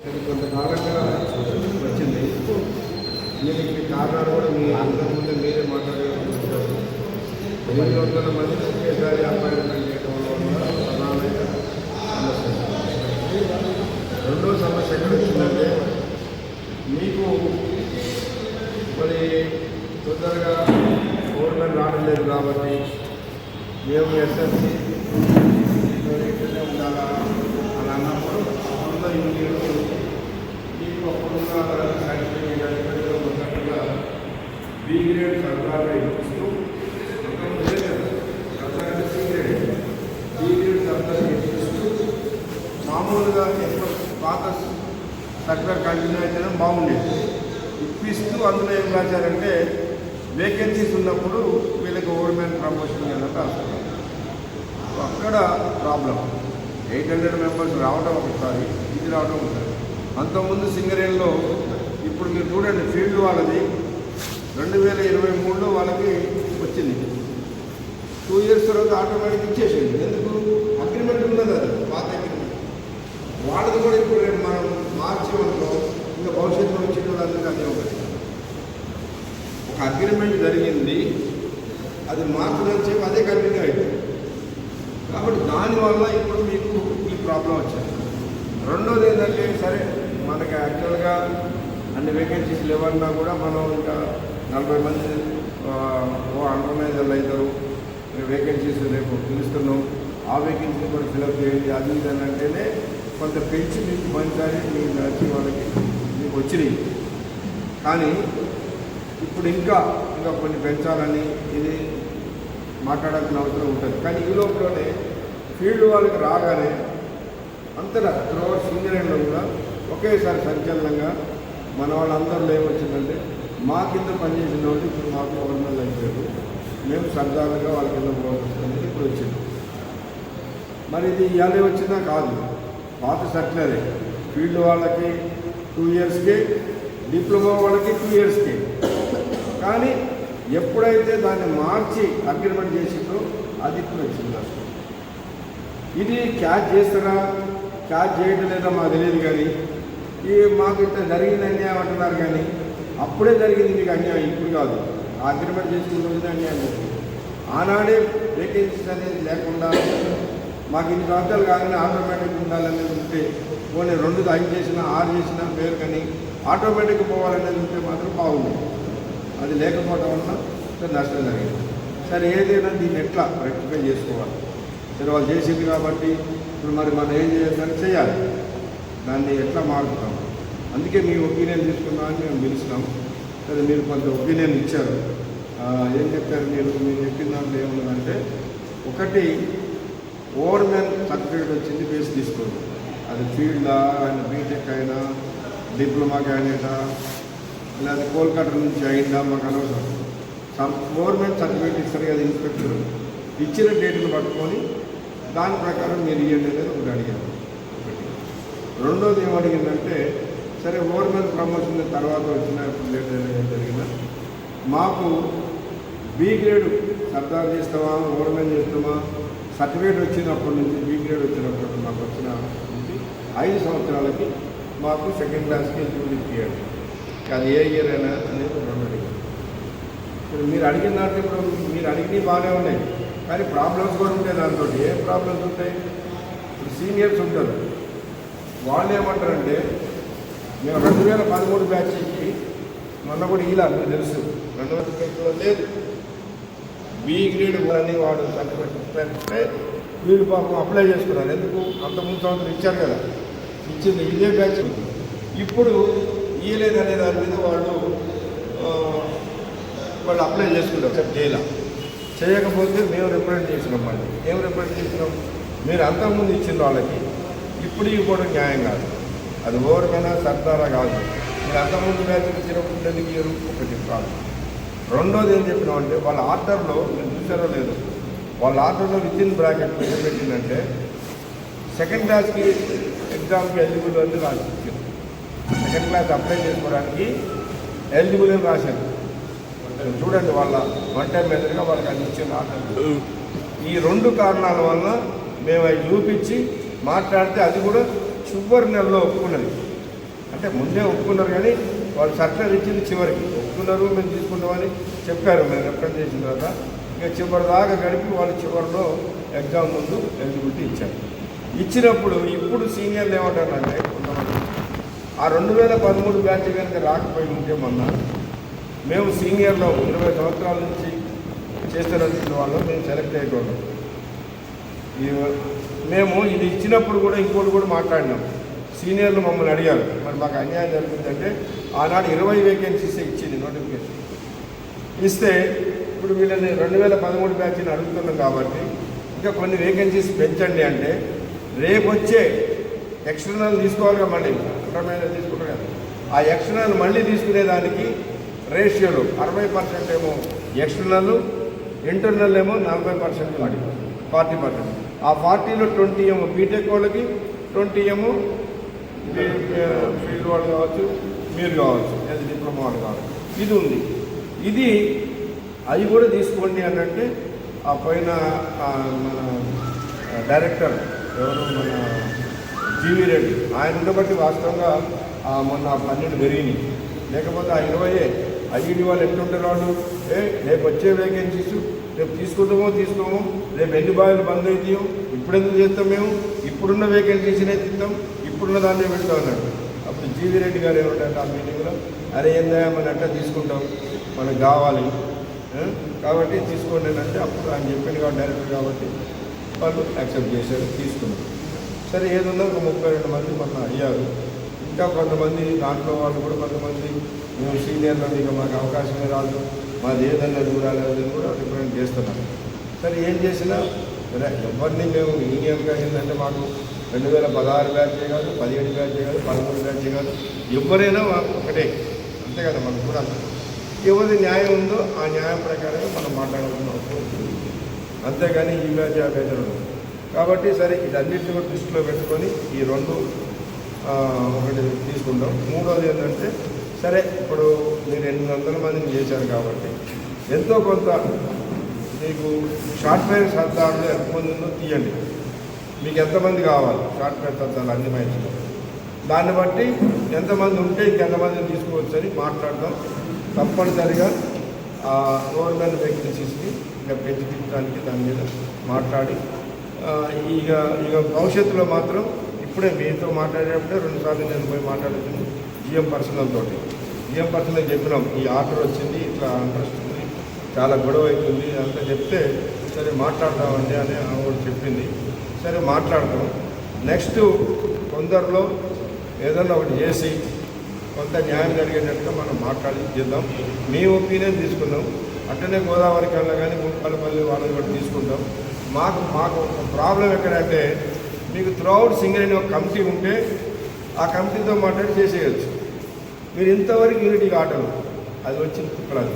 కొంతకాలంగా వచ్చింది. దీనికి కారణాలు కూడా మీ అందరి ముందు మీరే మాట్లాడారు ఎనిమిది వందల మంది ఒకేసారి అపాయింట్మెంట్ చేయడం వల్ల ప్రధానమైన సమస్య. రెండో సమస్య ఎక్కడ వచ్చిందంటే మీకు మరి తొందరగా గవర్నమెంట్ రావడం లేదు కాబట్టి మేము ఎస్ఎస్సి ఉండాలా? వంద యూనిట్లు మీకు అప్పుడున్న ఉన్నట్టుగా బి గ్రేడ్ సర్కారు ఇస్తూ అంతకుముందు సి గ్రేడ్ బి గ్రేడ్ సర్కారు ఇస్తూ మామూలుగా ఎక్కువ పాత సర్కార్ కంటిన్యూ అయితేనే బాగుండేది ఇప్పిస్తూ అందులో ఏం రాశారంటే వేకెన్సీస్ ఉన్నప్పుడు వీళ్ళకి గవర్నమెంట్ ప్రమోషన్ అన్నట్టు అక్కడ ప్రాబ్లం ఎయిట్ హండ్రెడ్ మెంబర్స్ రావడం ఒకసారి ఇది రావడం ఒకసారి. అంతకుముందు సింగరేణిలో ఇప్పుడు మీరు చూడండి ఫీల్డ్ వాళ్ళది. రెండు వేల ఇరవై మూడులో వాళ్ళకి వచ్చింది. టూ ఇయర్స్ తర్వాత ఆటోమేటిక్ ఇచ్చేసింది. ఎందుకు? అగ్రిమెంట్ ఉన్నది అది పాత అగ్రిమెంట్ వాళ్ళది కూడా ఇప్పుడు రేపు మనం మార్చేమనుకో ఇంకా భవిష్యత్తులో వచ్చే వాళ్ళందరికీ అదే ఒకటి. ఒక అగ్రిమెంట్ జరిగింది. అది మార్చడం చెప్పి అదే కంటిన్యూ అయింది. కాబట్టి దానివల్ల ఇప్పుడు మీకు ప్రాబ్లం వచ్చింది. రెండోది ఏంటంటే సరే మనకి యాక్చువల్గా అన్ని వేకెన్సీస్ లేవన్నా కూడా మనం ఇంకా నలభై మంది ఓ ఆర్గనైజర్లు అవుతారు. వేకెన్సీస్ రేపు పిలుస్తున్నాం. ఆ వేకెన్సీ కూడా ఫిలప్ చేయండి. అది ఇది అని అంటేనే కొంత పెంచి మీకు మంచి మీకు నచ్చి వాళ్ళకి మీకు వచ్చినాయి. కానీ ఇప్పుడు ఇంకా ఇంకా కొన్ని పెంచాలని ఇది మాట్లాడాల్సిన అవసరం ఉంటుంది. కానీ ఈ లోపలనే ఫీల్డ్ వాళ్ళకి రాగానే అంతటా త్రోవర్ సింగరేణిలో కూడా ఒకేసారి సంచలనంగా మన వాళ్ళందరిలో ఏమొచ్చిందంటే మా కింద పనిచేసిన వాళ్ళు ఇప్పుడు మాకు గవర్నమెంట్ అయిపోయారు. మేము సరదాగా వాళ్ళ కింద పోతుంది ఇప్పుడు వచ్చింది. మరి ఇది ఇవాళ వచ్చిందా కాదు. పాత సర్టిలరే ఫీల్డ్ వాళ్ళకి టూ ఇయర్స్కే డిప్లొమా వాళ్ళకి టూ ఇయర్స్కే కానీ ఎప్పుడైతే దాన్ని మార్చి అగ్రిమెంట్ చేసిందో అది ఇప్పుడు వచ్చింది ఇది క్యాచ్ చేస్తారా? ఛార్జ్ చేయడం లేదో మాకు తెలియదు కానీ ఈ మాకు ఇంత జరిగింది అన్యాయం అంటున్నారు కానీ అప్పుడే జరిగింది మీకు అన్యాయం ఇప్పుడు కాదు. ఆ అగ్రిమెంట్ చేసుకున్న రోజునే అన్యాయం జరిగింది. ఆనాడే వేకెన్సీస్ అనేది లేకుండా మాకు ఇన్ని ప్రాంతాలు కాగానే ఆటోమేటిక్ ఉండాలనేది ఉంటే పోనీ రెండు ఐదు చేసినా ఆరు చేసినా పేరు కానీ ఆటోమేటిక్ పోవాలనేది ఉంటే మాత్రం బాగుంది. అది లేకపోవడం వల్ల నష్టం జరిగింది. సరే ఏదైనా దీన్ని ఎట్లా రెక్టిఫై చేసుకోవాలి? సరే వాళ్ళు చేసింది కాబట్టి ఇప్పుడు మరి మనం ఏం చేయాలని చేయాలి. దాన్ని ఎట్లా మారుతాం అందుకే మీ ఒపీనియన్ తీసుకుందామని మేము పిలుస్తున్నాం. సరే మీరు కొంత ఒపీనియన్ ఇచ్చారు. ఏం చెప్పారు మీరు? మీరు చెప్పిన దాంట్లో ఏముందంటే ఒకటి ఓవర్మెన్ సర్టిఫికేట్ వచ్చింది బేస్ తీసుకోండి. అది ఫీల్డా ఆయన బీటెక్ అయినా డిప్లొమా క్యాండిడేటా లేదా కోల్కతా నుంచి అయిందా మాకు అనవసరం. సమ్ గవర్నమెంట్ సర్టిఫికేట్ ఇస్తారు కదా ఇన్స్పెక్టర్. ఇచ్చిన డేట్ను పట్టుకొని దాని ప్రకారం మీరు ఇవ్వండి అనేది ఒకటి అడిగారు రెండోది ఏమడిగిందంటే అడిగిందంటే సరే గవర్నమెంట్ ప్రమోషన్ తర్వాత వచ్చిన లేట్ ఏం జరిగినా మాకు బి గ్రేడ్ సర్దార్ చేస్తామా గవర్నమెంట్ చేస్తామా సర్టిఫికేట్ వచ్చినప్పటి నుంచి బి గ్రేడ్ వచ్చినప్పటి మాకు వచ్చిన నుంచి ఐదు సంవత్సరాలకి మాకు సెకండ్ క్లాస్కి ఎలిజిబిలిటీ ఇవ్వండి అది ఏ ఇయర్ అయినా అనేది రెండు అడిగారు ఇప్పుడు మీరు అడిగిన దాంట్లో ఇప్పుడు మీరు అడిగినవి బాగానే ఉన్నాయి. కానీ ప్రాబ్లమ్స్ కూడా ఉంటాయి దాంతో ఏ ప్రాబ్లమ్స్ ఉంటాయి? ఇప్పుడు సీనియర్స్ ఉంటారు. వాళ్ళు ఏమంటారంటే మేము రెండు వేల పదమూడు బ్యాచ్కి మొన్న కూడా ఇలా మీకు తెలుసు. రెండు వేల పదమూడులో లేదు. బి గ్రేడ్ అని వాడు సర్టిఫికెట్ వీళ్ళు పాపం అప్లై చేసుకున్నారు. ఎందుకు? అంత ముందు సంవత్సరం ఇచ్చారు కదా. ఇచ్చింది ఇదే బ్యాచ్ ఇప్పుడు ఇయ్యలేదు అనే దాని మీద వాళ్ళు వాళ్ళు అప్లై చేసుకుంటారు. సార్ జైలా చేయకపోతే మేము రిప్రజెంట్ చేసినాం మళ్ళీ ఏం రిప్రజెంట్ చేసినాం? మీరు అంతకుముందు ఇచ్చిన వాళ్ళకి. ఇప్పుడు ఇవ్వడం న్యాయం కాదు. అది ఓవరికైనా సర్దారా కాదు. మీరు అంతకుముందు బ్యాచ్ ఇచ్చినప్పుడు ఎందుకు ఇయ్యరు? ఒకటి కాదు రెండోది ఏం చెప్పినామంటే వాళ్ళ ఆర్డర్లో మీరు చూసారో లేదు. వాళ్ళ ఆర్డర్లో విత్ ఇన్ బ్రాకెట్ ఏం పెట్టిందంటే సెకండ్ క్లాస్కి ఎగ్జామ్కి ఎలిజిబుల్ అని రాసి ఇచ్చారు. సెకండ్ క్లాస్ అప్లై చేసుకోవడానికి ఎలిజిబుల్ అని రాశారు. చూడండి వాళ్ళ వన్ టైం మెథడ్గా వాళ్ళకి అది ఇచ్చిన ఆర్డర్ ఈ రెండు కారణాల వల్ల మేము అవి చూపించి మాట్లాడితే అది కూడా చివరి నెలలో ఒప్పుకున్నది. అంటే ముందే ఒప్పుకున్నారు కానీ వాళ్ళు సర్టిఫికేట్ ఇచ్చింది చివరికి. ఒప్పుకున్నారు మేము తీసుకుంటామని చెప్పారు మేము రిప్రజెంట్ చేసిన తర్వాత. ఇంకా చివరి దాకా గడిపి వాళ్ళు చివరిలో ఎగ్జామ్ ముందు ఎలిజిబిలిటీ ఇచ్చారు. ఇచ్చినప్పుడు ఇప్పుడు సీనియర్లు ఏమంటారంటే కొంతమంది ఆ రెండు వేల పదమూడు బ్యాచ్ కనుక రాకపోయి ఉంటే మొన్న మేము సీనియర్లో ఇరవై సంవత్సరాల నుంచి చేస్తున్నటువంటి వాళ్ళు మేము సెలెక్ట్ అయ్యేటోళ్ళం మేము ఇది ఇచ్చినప్పుడు కూడా ఇంకోటి కూడా మాట్లాడినాం. సీనియర్లు మమ్మల్ని అడిగారు. మరి మాకు అన్యాయం జరుగుతుందంటే ఆనాడు ఇరవై వేకెన్సీస్ ఇచ్చింది నోటిఫికేషన్ ఇస్తే ఇప్పుడు వీళ్ళని రెండు వేల పదమూడు బ్యాచ్ని అడుగుతున్నాం కాబట్టి ఇంకా కొన్ని వేకెన్సీస్ పెంచండి అంటే రేపు వచ్చే ఎక్స్టర్నల్ తీసుకోవాలిగా మళ్ళీ. ఇంటర్మీడియట్ తీసుకుంటారు కదా. ఆ ఎక్స్టర్నల్ మళ్ళీ తీసుకునేదానికి రేషియోలు అరవై పర్సెంట్ ఏమో ఎక్స్టర్నల్ ఇంటర్నల్ ఏమో నలభై పర్సెంట్ ఫార్టీ పర్సెంట్. ఆ ఫార్టీలో ట్వంటీ ఏమో బీటెక్ వాళ్ళకి ట్వంటీ ఏమో ఫీల్డ్ వాళ్ళు కావచ్చు మీరు కావచ్చు లేదా డిప్లొమా వాళ్ళు కావచ్చు. ఇది ఉంది. ఇది అవి కూడా తీసుకోండి అని అంటే ఆ పైన మన డైరెక్టర్ ఎవరు మన జీవీ రెడ్డి ఆయన ఉండబట్టి వాస్తవంగా మొన్న ఆ పన్నెండు పెరిగినాయి. లేకపోతే ఆ ఇరవై ఐఈడి వాళ్ళు ఎట్లుంటారు వాళ్ళు? ఏ రేపు వచ్చే వేకెన్సీస్ రేపు తీసుకుంటామో తీసుకోము రేపు ఎన్ని బావిలు బంద్ అవుతాయో ఇప్పుడెందుకు చేస్తాం మేము? ఇప్పుడున్న వేకెన్సీస్నే తీస్తాం ఇప్పుడున్న దాన్నే పెడతాం అన్నాడు. అప్పుడు జీవీ రెడ్డి గారు ఏమంటారు ఆ మీటింగ్లో అరే ఏందా మన అట్లా తీసుకుంటాం మనకు కావాలి కాబట్టి తీసుకోండి అంటే అప్పుడు ఆయన చెప్పింది కాబట్టి డైరెక్టర్ కాబట్టి వాళ్ళు యాక్సెప్ట్ చేశారు తీసుకున్నారు. సరే ఏదన్నా ఒక ముప్పై రెండు మంది మొన్న అయ్యారు. ఇంకా కొంతమంది దాంట్లో వాళ్ళు కూడా కొంతమంది మేము సీనియర్లో ఇక మాకు అవకాశమే రాదు. మాది ఏదన్నా దూరాలు కూడా రిప్రజెంట్ చేస్తున్నాం. సరే ఏం చేసినా? సరే ఎవరిని మేము యూనియన్గా ఏంటంటే మాకు రెండు వేల పదహారు బ్యాచ్ కాదు పదిహేడు బ్యాచ్ కాదు పదమూడు బ్యాచ్ కాదు. ఎవరైనా మాకు ఒకటే. అంతే కదా మనకు కూడా. ఎవరి న్యాయం ఉందో ఆ న్యాయం ప్రకారమే మనం మాట్లాడాల్సిన అవసరం అంతేగాని ఈ బ్యాచ్ ఆ బ్యాచ్ కాబట్టి సరే ఇదన్నిటిని కూడా దృష్టిలో పెట్టుకొని ఈ రెండు ఒకటి తీసుకుంటాం మూడోది ఏంటంటే సరే ఇప్పుడు మీరు ఎనిమిది వందల మందిని చేశారు కాబట్టి ఎంతో కొంత మీకు షార్ట్ ఫైర్ సర్దారులు ఎంతమంది ఉందో తీయండి. మీకు ఎంతమంది కావాలి? షార్ట్ ఫైర్ సర్దాలు అన్ని మైండ్స్లో దాన్ని బట్టి ఎంతమంది ఉంటే ఇంకెంతమందిని తీసుకోవచ్చు అని మాట్లాడదాం. తప్పనిసరిగా ఆ గవర్నమెంట్ వేకెన్సీస్ని ఇంకా పెంచిపించడానికి దాని మీద మాట్లాడి ఇక ఇక భవిష్యత్తులో మాత్రం ఇప్పుడే మీతో మాట్లాడేటప్పుడే రెండుసార్లు నేను పోయి మాట్లాడుతుంది జిఎం పర్సనల్ తోటి. జిఎం పర్సనల్ చెప్పినాం ఈ ఆర్డర్ వచ్చింది ఇట్లా ఇంట్రెస్ట్ ఉంది చాలా గొడవ అవుతుంది అంతా చెప్తే సరే మాట్లాడతామండి అని ఆమె కూడా చెప్పింది. సరే మాట్లాడతాం. నెక్స్ట్ కొందరిలో ఏదన్నా ఒకటి చేసి కొంత న్యాయం జరిగేటట్టుగా మనం మాట్లాడి చేద్దాం. మీ ఒపీనియన్ తీసుకున్నాం అట్లనే గోదావరి కన్నా కానీ ముప్పలపల్లి వాళ్ళని కూడా తీసుకుంటాం మాకు మాకు ఒక ప్రాబ్లం ఎక్కడంటే మీకు త్రూఅవుట్ సింగిల్ ఒక కమిటీ ఉంటే ఆ కమిటీతో మాట్లాడి చేసేయచ్చు. మీరు ఇంతవరకు యూనిటీ ఆటలు అది వచ్చింది తిప్పలేదు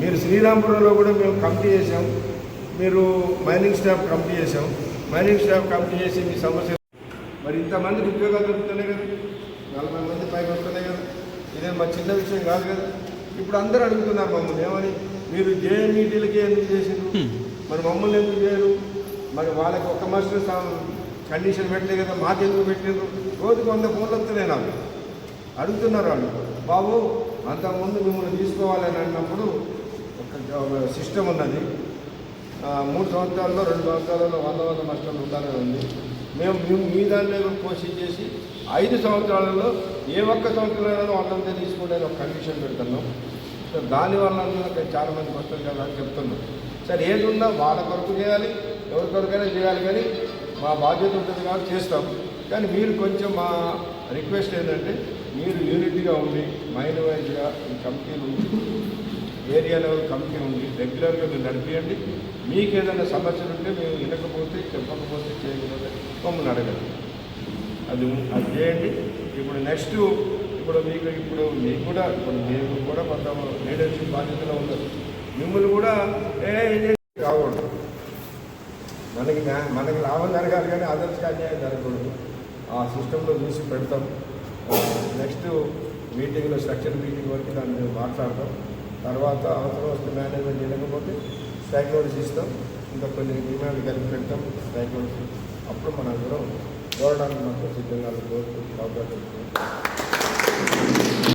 మీరు శ్రీరాంపురంలో కూడా మేము కమిటీ చేసాం మీరు మైనింగ్ స్టాఫ్ కమిటీ చేసాం మైనింగ్ స్టాఫ్ కమిటీ చేసి మీ సమస్య మరి ఇంతమందికి ఉద్యోగాలు దొరుకుతున్నాయి కదా. నలభై మంది పైకి వస్తున్నాయి కదా. ఇదేం మా చిన్న విషయం కాదు కదా. ఇప్పుడు అందరూ అడుగుతున్నారు మమ్మల్ని ఏమని? మీరు జేఎన్ఈటీలకి ఎందుకు చేసిండ్రు? మరి మమ్మల్ని ఎందుకు చేయరు? మరి వాళ్ళకి ఒక మాస్టర్ కండిషన్ పెట్టలే కదా మాకెందుకు పెట్టిండ్రు? రోజుకు వంద ఫోన్లు వస్తున్నాయి నాకు. అడుగుతున్నారు వాళ్ళు. బాబు అంతకుముందు మిమ్మల్ని తీసుకోవాలని అన్నప్పుడు ఒక సిస్టమ్ ఉన్నది. మూడు సంవత్సరాల్లో రెండు సంవత్సరాలలో వంద వంద నష్టాలు ఉండాలని ఉంది. మేము మేము మీ దాంట్లో కోచింగ్ చేసి ఐదు సంవత్సరాలలో ఏ ఒక్క సంవత్సరంలో వాళ్ళంతా తీసుకుంటే ఒక కండిషన్ పెడుతున్నాం. సో దానివల్ల చాలా మందికి వస్తుంది కదా అని చెప్తున్నాం. సరే ఏది ఉన్నా వాళ్ళ కొరకు చేయాలి ఎవరి కొరకైనా చేయాలి కానీ మా బాధ్యత ఉంటుంది కాబట్టి చేస్తాం. కానీ మీరు కొంచెం మా రిక్వెస్ట్ ఏంటంటే మీరు యూనిట్గా ఉండి మైండ్ వైజ్గా ఈ కమిటీలు ఏరియా లెవెల్ కమిటీ ఉంది రెగ్యులర్గా మీరు నడిపియండి. మీకు ఏదైనా సమస్యలు ఉంటే మేము వినకపోతే చెప్పకపోతే చేయకపోతే మమ్మల్ని అడగండి. అది అది చేయండి. ఇప్పుడు నెక్స్ట్ ఇప్పుడు మీకు ఇప్పుడు మీకు కూడా ఇప్పుడు మేము కూడా కొంత లీడర్షిప్ బాధ్యతలో ఉండదు మిమ్మల్ని కూడా ఏ ఇది మనకి మనకి లాభం జరగాలి కానీ అదర్స్కి అన్యాయం జరగకూడదు. ఆ సిస్టంలో చూసి పెడతాం. నెక్స్ట్ మీటింగ్లో స్ట్రక్చర్ మీటింగ్ వరకు దాన్ని మేము మాట్లాడతాం. తర్వాత అవసరం వస్తే మేనేజ్మెంట్ చేయకపోతే స్ట్రైక్ నోటీస్ ఇస్తాం. ఇంకా కొన్ని డిమాండ్లు కలిపి పెడతాం. స్ట్రైక్ నోటీస్ అప్పుడు మన అందరం చూడడానికి మాత్రం సిద్ధంగా కోరుకుంటూ అవకాశం